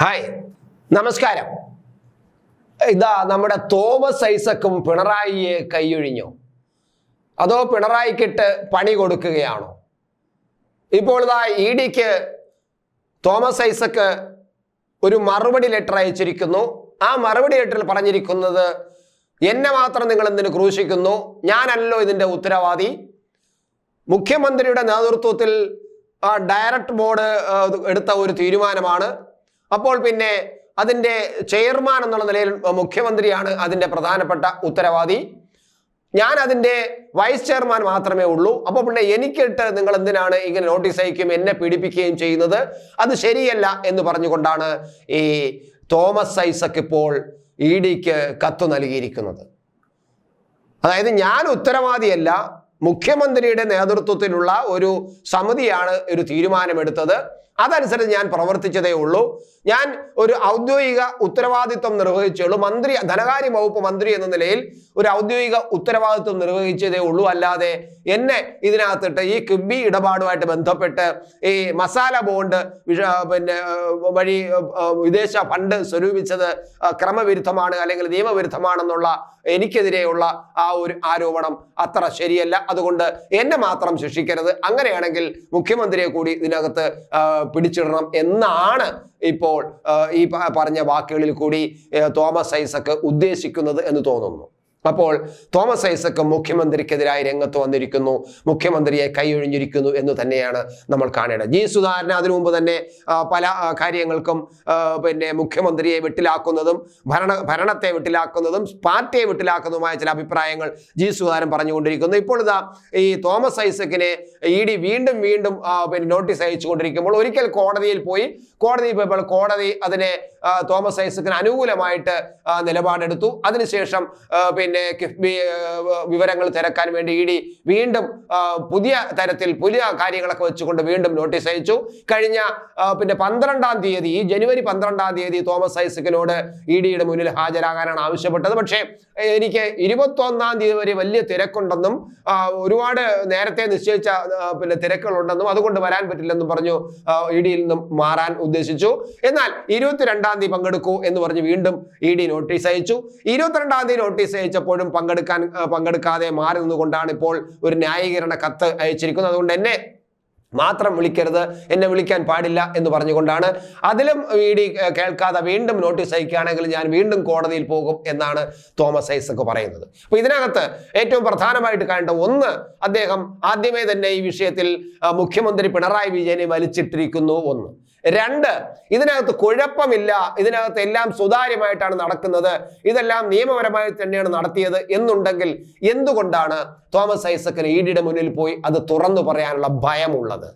Hi നമസ്കാരം. ഇതാ നമ്മുടെ തോമസ് ഐസക്കും പിണറായിയെ കൈയൊഴിഞ്ഞോ. അതോ പിണറായിക്കിട്ട് പണി കൊടുക്കുകയാണോ? ഇപ്പോൾ ഇതാ ഇ ഡിക്ക് തോമസ് ഐസക്ക് ഒരു മറുപടി ലെറ്റർ അയച്ചിരിക്കുന്നു. ആ മറുപടി ലെറ്ററിൽ പറഞ്ഞിരിക്കുന്നത് എന്നെ മാത്രം നിങ്ങൾ എന്തിനു ക്രൂശിക്കുന്നു? ഞാനല്ലോ ഇതിന്റെ ഉത്തരവാദി. മുഖ്യമന്ത്രിയുടെ നേതൃത്വത്തിൽ ഡയറക്ട് ബോർഡ് എടുത്ത ഒരു തീരുമാനമാണ്. അപ്പോൾ പിന്നെ അതിന്റെ ചെയർമാൻ എന്നുള്ള നിലയിൽ മുഖ്യമന്ത്രിയാണ് അതിന്റെ പ്രധാനപ്പെട്ട ഉത്തരവാദി. ഞാൻ അതിന്റെ വൈസ് ചെയർമാൻ മാത്രമേ ഉള്ളൂ. അപ്പോൾ പിന്നെ എനിക്കിട്ട് നിങ്ങൾ എന്തിനാണ് ഇങ്ങനെ നോട്ടീസ് അയക്കുകയും എന്നെ പീഡിപ്പിക്കുകയും ചെയ്യുന്നത്? അത് ശരിയല്ല എന്ന് പറഞ്ഞുകൊണ്ടാണ് ഈ തോമസ് ഐസക് ഇപ്പോൾ ഇ ഡിക്ക് കത്ത് നൽകിയിരിക്കുന്നത്. അതായത് ഞാൻ ഉത്തരവാദിയല്ല മുഖ്യമന്ത്രിയുടെ നേതൃത്വത്തിലുള്ള ഒരു സമിതിയാണ് ഒരു തീരുമാനമെടുത്തത്. അതനുസരിച്ച് ഞാൻ പ്രവർത്തിച്ചതേ ഉള്ളൂ. ഞാൻ ഒരു ഔദ്യോഗിക ഉത്തരവാദിത്വം നിർവഹിച്ചുള്ളൂ മന്ത്രി ധനകാര്യ വകുപ്പ് മന്ത്രി എന്ന നിലയിൽ ഒരു ഔദ്യോഗിക ഉത്തരവാദിത്വം നിർവഹിച്ചതേ ഉള്ളൂ. അല്ലാതെ എന്നെ ഇതിനകത്തിട്ട് ഈ കിബി ഇടപാടുമായിട്ട് ബന്ധപ്പെട്ട് ഈ മസാല ബോണ്ട് പിന്നെ വഴി വിദേശ ഫണ്ട് സ്വരൂപിച്ചത് ക്രമവിരുദ്ധമാണ് അല്ലെങ്കിൽ നിയമവിരുദ്ധമാണെന്നുള്ള എനിക്കെതിരെയുള്ള ആ ഒരു ആരോപണം അത്ര ശരിയല്ല. അതുകൊണ്ട് എന്നെ മാത്രം ശിക്ഷിക്കരുത്. അങ്ങനെയാണെങ്കിൽ മുഖ്യമന്ത്രിയെ കൂടി ഇതിനകത്ത് പിടിച്ചിടണം എന്നാണ് ഇപ്പോൾ ഈ പറഞ്ഞ വാക്കുകളിൽ കൂടി തോമസ് ഐസക്ക് ഉദ്ദേശിക്കുന്നത് എന്ന് തോന്നുന്നു. അപ്പോൾ തോമസ് ഐസക്ക് മുഖ്യമന്ത്രിക്കെതിരായി രംഗത്ത് വന്നിരിക്കുന്നു. മുഖ്യമന്ത്രിയെ കൈയൊഴിഞ്ഞിരിക്കുന്നു എന്ന് തന്നെയാണ് നമ്മൾ കാണേണ്ടത്. ജി സുധാകരൻ അതിനു മുമ്പ് തന്നെ പല കാര്യങ്ങൾക്കും പിന്നെ മുഖ്യമന്ത്രിയെ വിട്ടിലാക്കുന്നതും ഭരണ ഭരണത്തെ വിട്ടിലാക്കുന്നതും പാർട്ടിയെ വിട്ടിലാക്കുന്നതുമായ ചില അഭിപ്രായങ്ങൾ ജി സുധാകരൻ പറഞ്ഞുകൊണ്ടിരിക്കുന്നു. ഇപ്പോൾ ഇതാ ഈ തോമസ് ഐസക്കിനെ ഇ ഡി വീണ്ടും വീണ്ടും പിന്നെ നോട്ടീസ് അയച്ചുകൊണ്ടിരിക്കുമ്പോൾ ഒരിക്കൽ കോടതിയിൽ പോയി കോടതിയിൽ പോയപ്പോൾ കോടതി അതിനെ തോമസ് ഐസക്കിന് അനുകൂലമായിട്ട് നിലപാടെടുത്തു. അതിനുശേഷം പിന്നെ കിഫ്ബി വിവരങ്ങൾ തിരക്കാൻ വേണ്ടി ഇ ഡി വീണ്ടും പുതിയ തരത്തിൽ പുതിയ കാര്യങ്ങളൊക്കെ വെച്ചുകൊണ്ട് വീണ്ടും നോട്ടീസ് അയച്ചു. കഴിഞ്ഞ പിന്നെ പന്ത്രണ്ടാം തീയതി ഈ ജനുവരി പന്ത്രണ്ടാം തീയതി തോമസ് ഐസക്കിനോട് ഇ ഡിയുടെ മുന്നിൽ ഹാജരാകാനാണ് ആവശ്യപ്പെട്ടത്. പക്ഷേ എനിക്ക് ഇരുപത്തൊന്നാം തീയതി വരെ വലിയ തിരക്കുണ്ടെന്നും ഒരുപാട് നേരത്തെ നിശ്ചയിച്ച പിന്നെ തിരക്കുകളുണ്ടെന്നും അതുകൊണ്ട് വരാൻ പറ്റില്ലെന്നും പറഞ്ഞു ഇ ഡിയിൽ നിന്നും മാറാൻ ഉദ്ദേശിച്ചു. എന്നാൽ ഇരുപത്തിരണ്ടാം തീയതി പങ്കെടുക്കൂ എന്ന് പറഞ്ഞ് വീണ്ടും ഇ ഡി നോട്ടീസ് അയച്ചു. ഇരുപത്തിരണ്ടാം തീയതി നോട്ടീസ് അയച്ചപ്പോഴും പങ്കെടുക്കാൻ പങ്കെടുക്കാതെ മാറി നിന്നുകൊണ്ടാണ് ഇപ്പോൾ ഒരു ന്യായീകരണ കത്ത് അയച്ചിരിക്കുന്നത്. അതുകൊണ്ട് എന്നെ മാത്രം വിളിക്കരുത് എന്നെ വിളിക്കാൻ പാടില്ല എന്ന് പറഞ്ഞുകൊണ്ടാണ്. അതിലും ഇ ഡി കേൾക്കാതെ വീണ്ടും നോട്ടീസ് അയക്കുകയാണെങ്കിൽ ഞാൻ വീണ്ടും കോടതിയിൽ പോകും എന്നാണ് തോമസ് ഐസക് പറയുന്നത്. അപ്പൊ ഇതിനകത്ത് ഏറ്റവും പ്രധാനമായിട്ട് കാണേണ്ട ഒന്ന് അദ്ദേഹം ആദ്യമേ തന്നെ ഈ വിഷയത്തിൽ മുഖ്യമന്ത്രി പിണറായി വിജയനെ വലിച്ചിട്ടിരിക്കുന്നു. ഒന്ന്. രണ്ട് ഇതിനകത്ത് കുഴപ്പമില്ല. ഇതിനകത്ത് എല്ലാം സുതാര്യമായിട്ടാണ് നടക്കുന്നത്. ഇതെല്ലാം നിയമപരമായി തന്നെയാണ് നടത്തിയത് എന്നുണ്ടെങ്കിൽ എന്തുകൊണ്ടാണ് തോമസ് ഐസക്കിന് ഇ ഡിയുടെ മുന്നിൽ പോയി അത് തുറന്നു പറയാനുള്ള ഭയമുള്ളത്?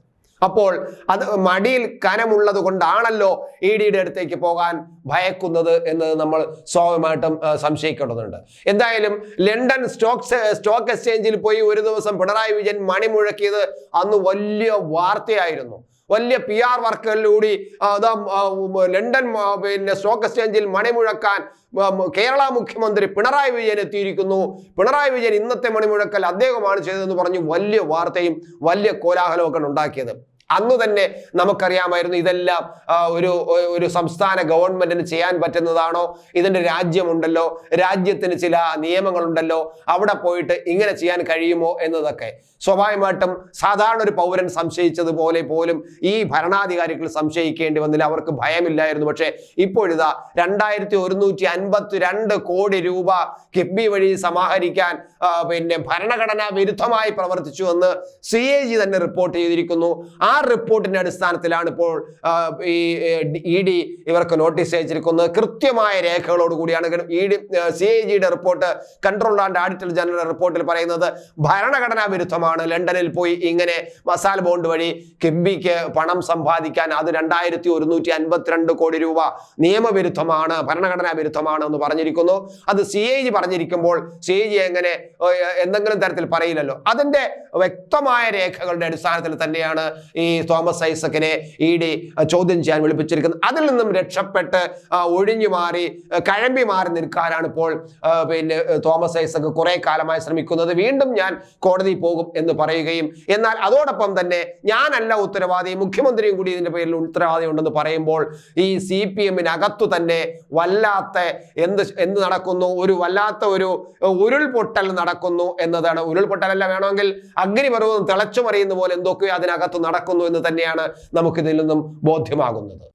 അപ്പോൾ അത് മടിയിൽ കനമുള്ളത് കൊണ്ടാണല്ലോ ഇ ഡിയുടെ അടുത്തേക്ക് പോകാൻ ഭയക്കുന്നത് എന്നത് നമ്മൾ സ്വാഭാവികമായിട്ടും സംശയിക്കേണ്ടതുണ്ട്. എന്തായാലും ലണ്ടൻ സ്റ്റോക്ക് സ്റ്റോക്ക് എക്സ്ചേഞ്ചിൽ പോയി ഒരു ദിവസം പിണറായി വിജയൻ മണി മുഴക്കിയത് അന്ന് വലിയ വാർത്തയായിരുന്നു. വലിയ പി ആർ വർക്കുകളിലൂടി ലണ്ടൻ പിന്നെ സ്റ്റോക്ക് എക്സ്ചേഞ്ചിൽ മണിമുഴക്കാൻ കേരള മുഖ്യമന്ത്രി പിണറായി വിജയൻ എത്തിയിരിക്കുന്നു. പിണറായി വിജയൻ ഇന്നത്തെ മണിമുഴക്കൽ അദ്ദേഹമാണ് ചെയ്തതെന്ന് പറഞ്ഞു വലിയ വാർത്തയും വലിയ കോലാഹലമൊക്കെ ഉണ്ടാക്കിയത്. അന്ന് തന്നെ നമുക്കറിയാമായിരുന്നു ഇതെല്ലാം ഒരു ഒരു സംസ്ഥാന ഗവൺമെന്റിന് ചെയ്യാൻ പറ്റുന്നതാണോ? ഇതിന്റെ രാജ്യമുണ്ടല്ലോ രാജ്യത്തിന് ചില നിയമങ്ങളുണ്ടല്ലോ അവിടെ പോയിട്ട് ഇങ്ങനെ ചെയ്യാൻ കഴിയുമോ എന്നതൊക്കെ. സ്വാഭാവികമായിട്ടും സാധാരണ ഒരു പൗരൻ സംശയിച്ചതുപോലെ പോലും ഈ ഭരണാധികാരികൾ സംശയിക്കേണ്ടി വന്നില്ല. അവർക്ക് ഭയമില്ലായിരുന്നു. പക്ഷേ ഇപ്പോഴിതാ രണ്ടായിരത്തി ഒരുന്നൂറ്റി അൻപത്തി രണ്ട് കോടി രൂപ കിഫ്ബി വഴി സമാഹരിക്കാൻ പിന്നെ ഭരണഘടനാ വിരുദ്ധമായി പ്രവർത്തിച്ചു എന്ന് സി എ ജി തന്നെ റിപ്പോർട്ട് ചെയ്തിരിക്കുന്നു. ആ റിപ്പോർട്ടിന്റെ അടിസ്ഥാനത്തിലാണ് ഇപ്പോൾ ഈ ഇ ഡി ഇവർക്ക് നോട്ടീസ് അയച്ചിരിക്കുന്നത്. കൃത്യമായ രേഖകളോട് കൂടിയാണ് ഇ ഡി സി ഐ ജിയുടെ report control and auditor general റിപ്പോർട്ടിൽ പറയുന്നത് ഭരണഘടനാ വിരുദ്ധമാണ്. ലണ്ടനിൽ പോയി ഇങ്ങനെ മസാല ബോണ്ട് വഴി കിബിക്ക് പണം സമ്പാദിക്കാൻ അത് രണ്ടായിരത്തി ഒരുന്നൂറ്റി അൻപത്തിരണ്ട് കോടി രൂപ നിയമവിരുദ്ധമാണ് ഭരണഘടനാ വിരുദ്ധമാണ് എന്ന് പറഞ്ഞിരിക്കുന്നു. അത് സി ഐ ജി പറഞ്ഞിരിക്കുമ്പോൾ സി ഐ ജി എങ്ങനെ എന്തെങ്കിലും തരത്തിൽ പറയില്ലല്ലോ. അതിന്റെ വ്യക്തമായ രേഖകളുടെ അടിസ്ഥാനത്തിൽ തന്നെയാണ് ഈ തോമസ് ഐസക്കിനെ ഇ ഡി ചോദ്യം ചെയ്യാൻ വിളിപ്പിച്ചിരിക്കുന്നത് അതിൽ നിന്നും രക്ഷപ്പെട്ട് ഒഴിഞ്ഞു മാറി കഴമ്പി മാറി നിൽക്കാനാണ് ഇപ്പോൾ പിന്നെ തോമസ് ഐസക് കുറെ കാലമായി ശ്രമിക്കുന്നത്. വീണ്ടും ഞാൻ കോടതി പോകും എന്ന് പറയുകയും എന്നാൽ അതോടൊപ്പം തന്നെ ഞാനല്ല ഉത്തരവാദി മുഖ്യമന്ത്രിയും കൂടി ഇതിന്റെ പേരിൽ ഉത്തരവാദി ഉണ്ടെന്ന് പറയുമ്പോൾ ഈ സി പി എമ്മിനകത്തു തന്നെ വല്ലാത്ത എന്ത് എന്ത് നടക്കുന്നു? ഒരു വല്ലാത്ത ഒരു ഉരുൾപൊട്ടൽ നടക്കുന്നു എന്നതാണ്. ഉരുൾപൊട്ടലല്ല വേണമെങ്കിൽ അഗ്നിപർവതം തിളച്ചു മറിയുന്ന പോലെ എന്തൊക്കെയോ അതിനകത്ത് നടക്കുന്നു. എന്ന് തന്നെയാണ് നമുക്കിതിൽ നിന്നും ബോധ്യമാകുന്നത്.